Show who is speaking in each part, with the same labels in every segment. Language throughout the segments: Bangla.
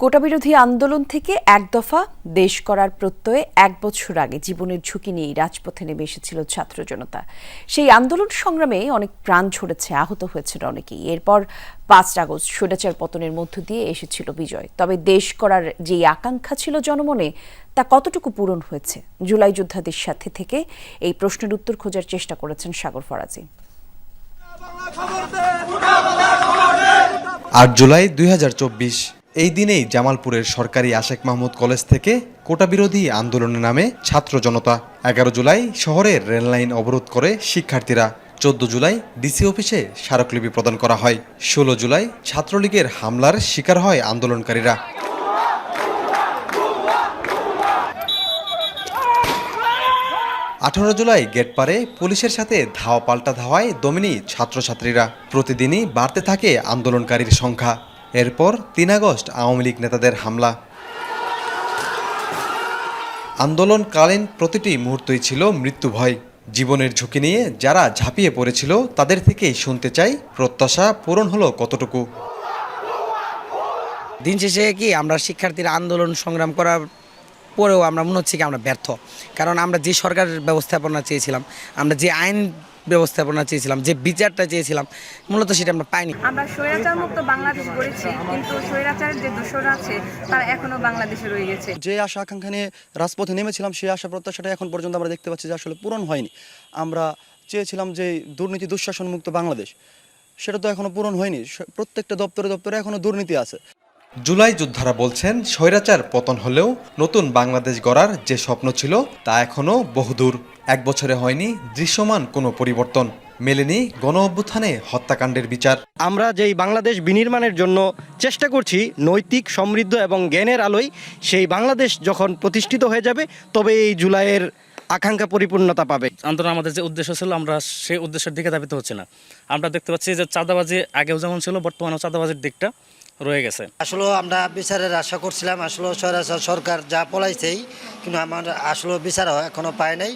Speaker 1: কোটা বিরোধী আন্দোলন থেকে এক দফা দেশ করার প্রত্যয়ে এক বছর আগে জীবনের ঝুঁকি নিয়েই রাজপথে নেমে এসেছিল ছাত্র জনতা। সেই আন্দোলন সংগ্রামে অনেক প্রাণ ঝরেছে, আহত হয়েছিল অনেকেই। এরপর পাঁচ আগস্ট স্বৈরাচার পতনের মধ্য দিয়ে এসেছিল বিজয়। তবে দেশ করার যেই আকাঙ্ক্ষা ছিল জনমনে, তা কতটুকু পূরণ হয়েছে? জুলাই যোদ্ধাদের সাথে থেকে এই প্রশ্নের উত্তর খোঁজার চেষ্টা করেছেন সাগর ফরাজি।
Speaker 2: আট জুলাই দু হাজার চব্বিশ এই দিনেই জামালপুরের সরকারি আশেক মাহমুদ কলেজ থেকে কোটা বিরোধী আন্দোলনের নামে ছাত্র জনতা এগারো জুলাই শহরের রেললাইন অবরোধ করে শিক্ষার্থীরা চোদ্দ জুলাই ডিসি অফিসে স্মারকলিপি প্রদান করা হয়। ষোলো জুলাই ছাত্রলীগের হামলার শিকার হয় আন্দোলনকারীরা। আঠারো জুলাই গেট পারে পুলিশের সাথে ধাওয়া পাল্টা ধাওয়ায় দমিনী ছাত্রছাত্রীরা। প্রতিদিনই বাড়তে থাকে আন্দোলনকারীর সংখ্যা। এরপর তিন আগস্ট আওয়ামী লীগ নেতাদের হামলা। আন্দোলনকালীন প্রতিটি মুহূর্তই ছিল মৃত্যু ভয়। জীবনের ঝুঁকি নিয়ে যারা ঝাঁপিয়ে পড়েছিল, তাদের থেকেই শুনতে চাই প্রত্যাশা পূরণ হলো কতটুকু।
Speaker 3: দিন শেষে কি আমরা শিক্ষার্থীরা আন্দোলন সংগ্রাম করার পরেও আমরা মনে হচ্ছে কি আমরা ব্যর্থ। কারণ আমরা যে সরকার ব্যবস্থাপনা চেয়েছিলাম আমরা যে আইন ব্যবস্থাপনা চেয়েছিলাম যে বিচারটা চেয়েছিলাম মূলত সেটা আমরা পাইনি।
Speaker 4: আমরা স্বৈরাচার মুক্ত বাংলাদেশ গড়েছি কিন্তু স্বৈরাচারের যে দোষরা আছে তারা এখনও বাংলাদেশে রয়ে গেছে।
Speaker 5: যে আশা আকাঙ্ক্ষা নিয়ে রাজপথে নেমেছিলাম সেই আশা প্রত্যাশাটা এখন পর্যন্ত আমরা দেখতে পাচ্ছি যে আসলে পূরণ হয়নি। আমরা চেয়েছিলাম যে দুর্নীতি দুঃশাসন মুক্ত বাংলাদেশ সেটা তো এখনও পূরণ হয়নি। প্রত্যেকটা দপ্তরে দপ্তরে এখনও দুর্নীতি আছে।
Speaker 2: জুলাই যোদ্ধারা বলছেন স্বৈরাচার পতন হলেও নতুন বাংলাদেশ গড়ার যে স্বপ্ন ছিল তা এখনও বহুদূর। এক বছরে হয়নি দৃশ্যমান কোনো পরিবর্তন। মেলেনি গণ অভ্যুত্থানে হত্যাকাণ্ডের বিচার।
Speaker 6: আমরা যেই বাংলাদেশ বিনির্মাণের জন্য চেষ্টা করছি নৈতিক সমৃদ্ধ এবং জ্ঞানের আলোয় সেই বাংলাদেশ যখন প্রতিষ্ঠিত হয়ে যাবে তবে এই জুলাইয়ের আকাঙ্ক্ষা পরিপূর্ণতা পাবে।
Speaker 7: আন্দোলন আমাদের যে উদ্দেশ্য ছিল আমরা সেই উদ্দেশ্যের দিকে ধাবিত হচ্ছে না। আমরা দেখতে পাচ্ছি যে চাঁদাবাজি আগেও যেমন ছিল বর্তমানেও চাঁদাবাজির দিকটা। রয়ে গেছে।
Speaker 8: আসলে আমরা বিচারের আশা করছিলাম আসলে সরাসরি সরকার যা পলাইছেই কিন্তু আমার আসলে বিচার এখনও পায় নাই।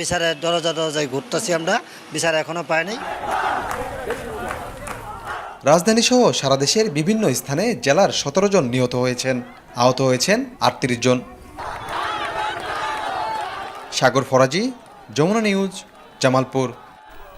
Speaker 8: বিচারের দরজা দরজায় ঘুরতেছি আমরা বিচার এখনও পায় নাই।
Speaker 2: রাজধানী সহ সারা দেশের বিভিন্ন স্থানে জেলার সতেরো জন নিহত হয়েছেন আহত হয়েছেন আটত্রিশ জন। সাগর ফরাজি যমুনা নিউজ জামালপুর।